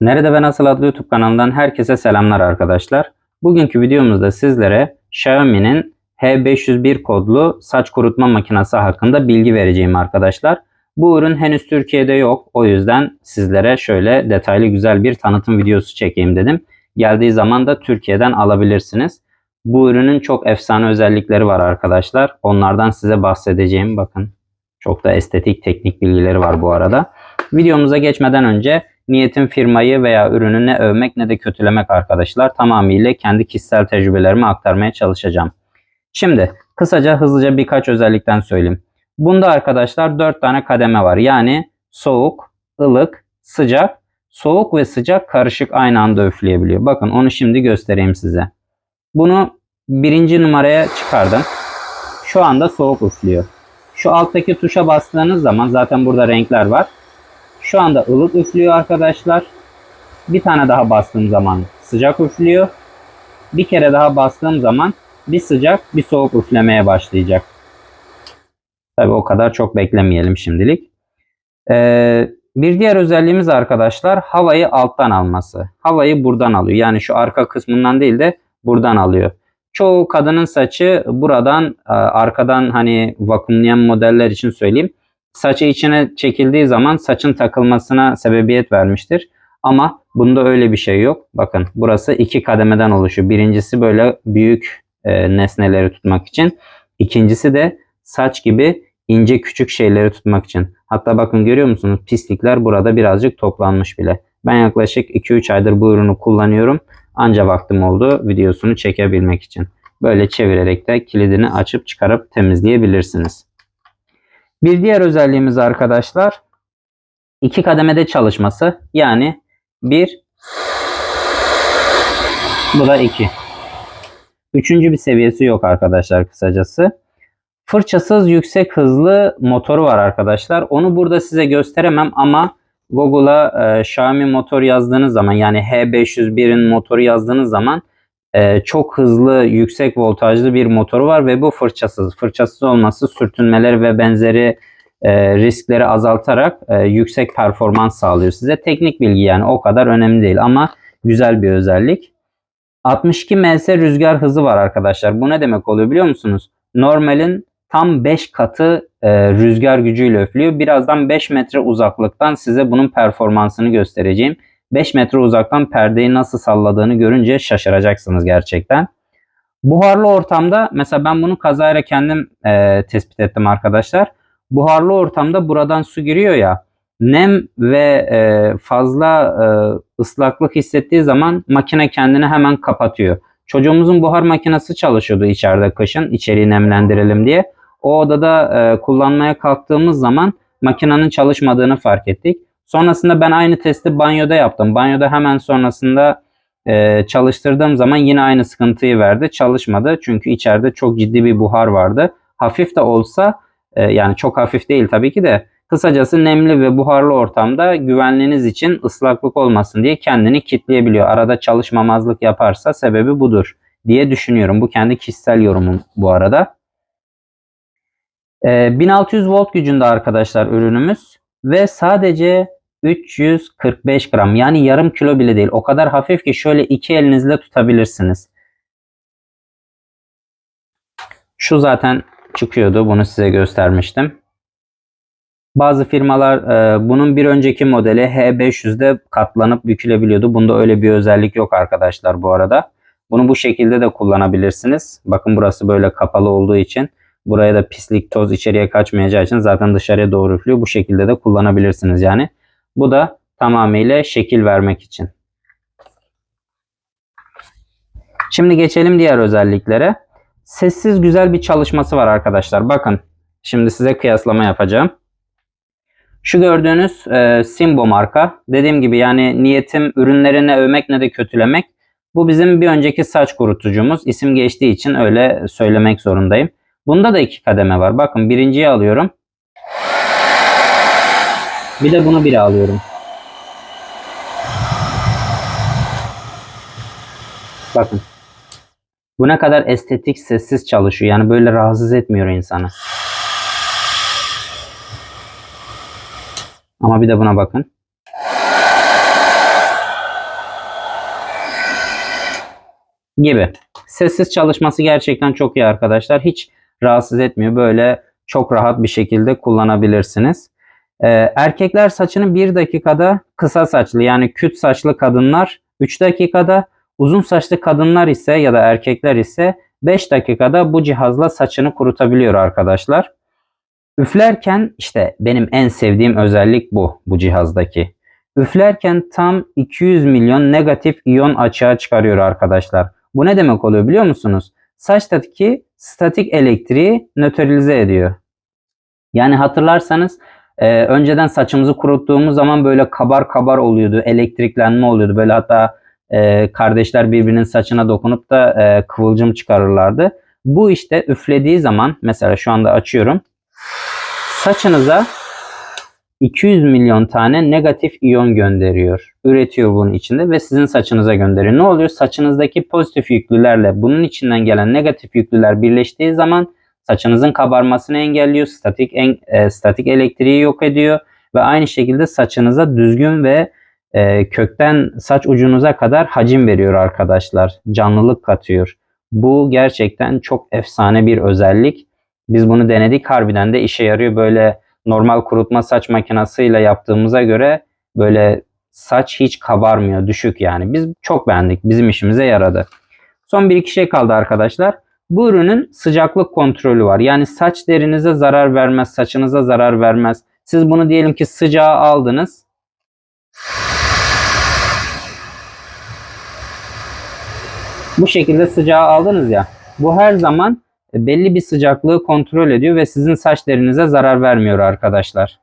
Nerede ve Nasıl adlı YouTube kanalından herkese selamlar arkadaşlar. Bugünkü videomuzda sizlere Xiaomi'nin H501 kodlu saç kurutma makinesi hakkında bilgi vereceğim arkadaşlar. Bu ürün henüz Türkiye'de yok. O yüzden sizlere şöyle detaylı güzel bir tanıtım videosu çekeyim dedim. Geldiği zaman da Türkiye'den alabilirsiniz. Bu ürünün çok efsane özellikleri var arkadaşlar. Onlardan size bahsedeceğim. Bakın çok da estetik teknik bilgileri var bu arada. Videomuza geçmeden önce niyetim firmayı veya ürünü ne övmek ne de kötülemek arkadaşlar. Tamamıyla kendi kişisel tecrübelerimi aktarmaya çalışacağım. Şimdi kısaca hızlıca birkaç özellikten söyleyeyim. Bunda arkadaşlar 4 tane kademe var. Yani soğuk, ılık, sıcak, soğuk ve sıcak karışık aynı anda üfleyebiliyor. Bakın onu şimdi göstereyim size. Bunu birinci numaraya çıkardım. Şu anda soğuk üflüyor. Şu alttaki tuşa bastığınız zaman zaten burada renkler var. Şu anda ılık üflüyor arkadaşlar. Bir tane daha bastığım zaman sıcak üflüyor. Bir kere daha bastığım zaman bir sıcak bir soğuk üflemeye başlayacak. Tabi o kadar çok beklemeyelim şimdilik. Ee, bir diğer özelliğimiz arkadaşlar havayı alttan alması. Havayı buradan alıyor. Yani şu arka kısmından değil de buradan alıyor. Çoğu kadının saçı buradan e, arkadan hani vakumlayan modeller için söyleyeyim. Saçı içine çekildiği zaman saçın takılmasına sebebiyet vermiştir. Ama bunda öyle bir şey yok. Bakın burası iki kademeden oluşuyor. Birincisi böyle büyük e, nesneleri tutmak için. İkincisi de saç gibi ince küçük şeyleri tutmak için. Hatta bakın görüyor musunuz pislikler burada birazcık toplanmış bile. Ben yaklaşık 2-3 aydır bu ürünü kullanıyorum. Anca vaktim oldu videosunu çekebilmek için. Böyle çevirerek de kilidini açıp çıkarıp temizleyebilirsiniz. Bir diğer özelliğimiz arkadaşlar iki kademede çalışması. Yani bir bu da iki. Üçüncü bir seviyesi yok arkadaşlar kısacası. Fırçasız yüksek hızlı motoru var arkadaşlar. Onu burada size gösteremem ama Google'a e, Xiaomi motor yazdığınız zaman yani H501'in motoru yazdığınız zaman e, çok hızlı yüksek voltajlı bir motoru var ve bu fırçasız. Fırçasız olması sürtünmeleri ve benzeri e, riskleri azaltarak e, yüksek performans sağlıyor size. Teknik bilgi yani o kadar önemli değil ama güzel bir özellik. 62 ms rüzgar hızı var arkadaşlar. Bu ne demek oluyor biliyor musunuz? Normalin tam 5 katı e, rüzgar gücüyle öflüyor. Birazdan 5 metre uzaklıktan size bunun performansını göstereceğim. 5 metre uzaktan perdeyi nasıl salladığını görünce şaşıracaksınız gerçekten. Buharlı ortamda mesela ben bunu kazayla kendim e, tespit ettim arkadaşlar. Buharlı ortamda buradan su giriyor ya nem ve e, fazla e, ıslaklık hissettiği zaman makine kendini hemen kapatıyor. Çocuğumuzun buhar makinesi çalışıyordu içeride kışın içeriği nemlendirelim diye. O odada e, kullanmaya kalktığımız zaman makinenin çalışmadığını fark ettik. Sonrasında ben aynı testi banyoda yaptım. Banyoda hemen sonrasında e, çalıştırdığım zaman yine aynı sıkıntıyı verdi. Çalışmadı çünkü içeride çok ciddi bir buhar vardı. Hafif de olsa e, yani çok hafif değil tabii ki de kısacası nemli ve buharlı ortamda güvenliğiniz için ıslaklık olmasın diye kendini kitleyebiliyor. Arada çalışmamazlık yaparsa sebebi budur diye düşünüyorum. Bu kendi kişisel yorumum bu arada. E, 1600 volt gücünde arkadaşlar ürünümüz ve sadece 345 gram yani yarım kilo bile değil. O kadar hafif ki şöyle iki elinizle tutabilirsiniz. Şu zaten çıkıyordu. Bunu size göstermiştim. Bazı firmalar e, bunun bir önceki modeli H500'de katlanıp bükülebiliyordu. Bunda öyle bir özellik yok arkadaşlar bu arada. Bunu bu şekilde de kullanabilirsiniz. Bakın burası böyle kapalı olduğu için buraya da pislik toz içeriye kaçmayacağı için zaten dışarıya doğru üflüyor. Bu şekilde de kullanabilirsiniz yani. Bu da tamamıyla şekil vermek için. Şimdi geçelim diğer özelliklere. Sessiz güzel bir çalışması var arkadaşlar. Bakın şimdi size kıyaslama yapacağım. Şu gördüğünüz e, Simbo marka. Dediğim gibi yani niyetim ürünlerini övmek ne de kötülemek. Bu bizim bir önceki saç kurutucumuz. İsim geçtiği için öyle söylemek zorundayım. Bunda da iki kademe var. Bakın birinciyi alıyorum. Bir de bunu bir alıyorum. Bakın. Bu ne kadar estetik sessiz çalışıyor. Yani böyle rahatsız etmiyor insanı. Ama bir de buna bakın. Gibi. Sessiz çalışması gerçekten çok iyi arkadaşlar. Hiç rahatsız etmiyor. Böyle çok rahat bir şekilde kullanabilirsiniz. Ee, erkekler saçını 1 dakikada kısa saçlı yani küt saçlı kadınlar 3 dakikada uzun saçlı kadınlar ise ya da erkekler ise 5 dakikada bu cihazla saçını kurutabiliyor arkadaşlar. Üflerken işte benim en sevdiğim özellik bu bu cihazdaki. Üflerken tam 200 milyon negatif iyon açığa çıkarıyor arkadaşlar. Bu ne demek oluyor biliyor musunuz? Saçtaki statik elektriği nötralize ediyor. Yani hatırlarsanız e, önceden saçımızı kuruttuğumuz zaman böyle kabar kabar oluyordu. Elektriklenme oluyordu. Böyle hatta e, kardeşler birbirinin saçına dokunup da e, kıvılcım çıkarırlardı. Bu işte üflediği zaman mesela şu anda açıyorum. Saçınıza 200 milyon tane negatif iyon gönderiyor. Üretiyor bunun içinde ve sizin saçınıza gönderiyor. Ne oluyor? Saçınızdaki pozitif yüklülerle bunun içinden gelen negatif yüklüler birleştiği zaman saçınızın kabarmasını engelliyor. Statik en, e, statik elektriği yok ediyor ve aynı şekilde saçınıza düzgün ve e, kökten saç ucunuza kadar hacim veriyor arkadaşlar. Canlılık katıyor. Bu gerçekten çok efsane bir özellik. Biz bunu denedik. Harbiden de işe yarıyor. Böyle normal kurutma saç makinasıyla yaptığımıza göre böyle saç hiç kabarmıyor. Düşük yani. Biz çok beğendik. Bizim işimize yaradı. Son bir iki şey kaldı arkadaşlar. Bu ürünün sıcaklık kontrolü var. Yani saç derinize zarar vermez, saçınıza zarar vermez. Siz bunu diyelim ki sıcağa aldınız. Bu şekilde sıcağı aldınız ya. Bu her zaman belli bir sıcaklığı kontrol ediyor ve sizin saç derinize zarar vermiyor arkadaşlar.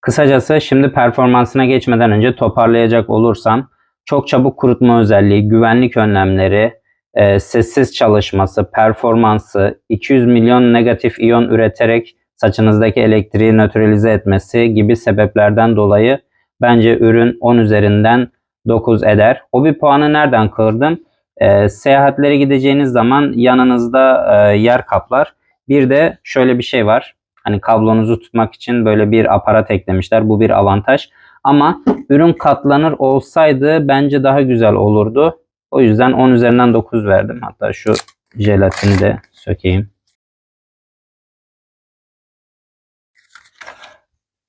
Kısacası şimdi performansına geçmeden önce toparlayacak olursam çok çabuk kurutma özelliği, güvenlik önlemleri, e, sessiz çalışması, performansı, 200 milyon negatif iyon üreterek saçınızdaki elektriği nötralize etmesi gibi sebeplerden dolayı bence ürün 10 üzerinden 9 eder. O bir puanı nereden kırdım? E, seyahatlere gideceğiniz zaman yanınızda e, yer kaplar. Bir de şöyle bir şey var. Hani kablonuzu tutmak için böyle bir aparat eklemişler. Bu bir avantaj. Ama ürün katlanır olsaydı bence daha güzel olurdu. O yüzden 10 üzerinden 9 verdim. Hatta şu jelatini de sökeyim.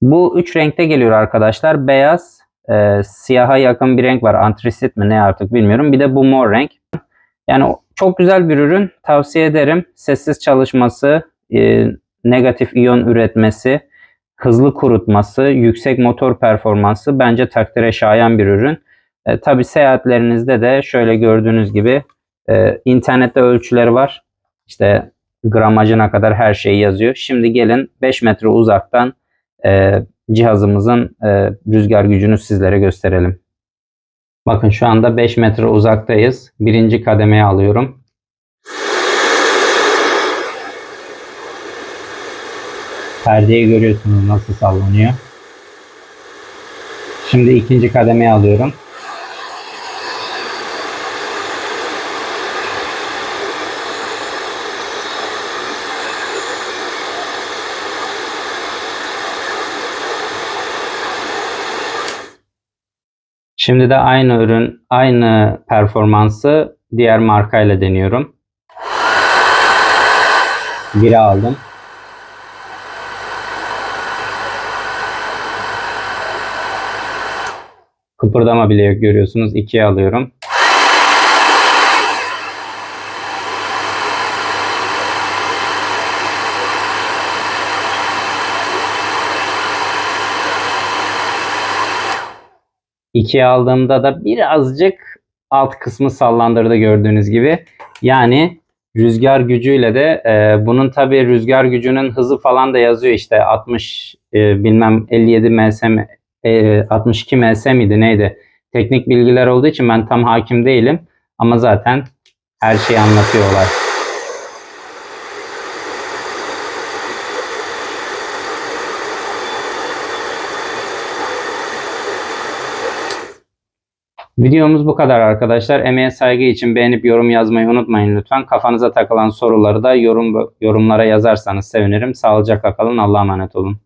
Bu üç renkte geliyor arkadaşlar. Beyaz, e, siyaha yakın bir renk var. Antrisit mi ne artık bilmiyorum. Bir de bu mor renk. Yani çok güzel bir ürün. Tavsiye ederim. Sessiz çalışması, e, negatif iyon üretmesi, hızlı kurutması, yüksek motor performansı bence takdire şayan bir ürün. E, Tabi seyahatlerinizde de şöyle gördüğünüz gibi e, internette ölçüleri var. İşte gramajına kadar her şeyi yazıyor. Şimdi gelin 5 metre uzaktan e, cihazımızın e, rüzgar gücünü sizlere gösterelim. Bakın şu anda 5 metre uzaktayız. Birinci kademeye alıyorum. Perdeyi görüyorsunuz nasıl sallanıyor. Şimdi ikinci kademeye alıyorum. Şimdi de aynı ürün, aynı performansı diğer markayla deniyorum. Biri aldım. Kıpırdama bile yok görüyorsunuz. İkiye alıyorum. İkiye aldığımda da birazcık alt kısmı sallandırdı gördüğünüz gibi. Yani rüzgar gücüyle de e, bunun tabi rüzgar gücünün hızı falan da yazıyor işte 60 e, bilmem 57 ms e, 62 ms miydi neydi? Teknik bilgiler olduğu için ben tam hakim değilim ama zaten her şeyi anlatıyorlar. Videomuz bu kadar arkadaşlar. Emeğe saygı için beğenip yorum yazmayı unutmayın lütfen. Kafanıza takılan soruları da yorum yorumlara yazarsanız sevinirim. Sağlıcakla kalın. Allah'a emanet olun.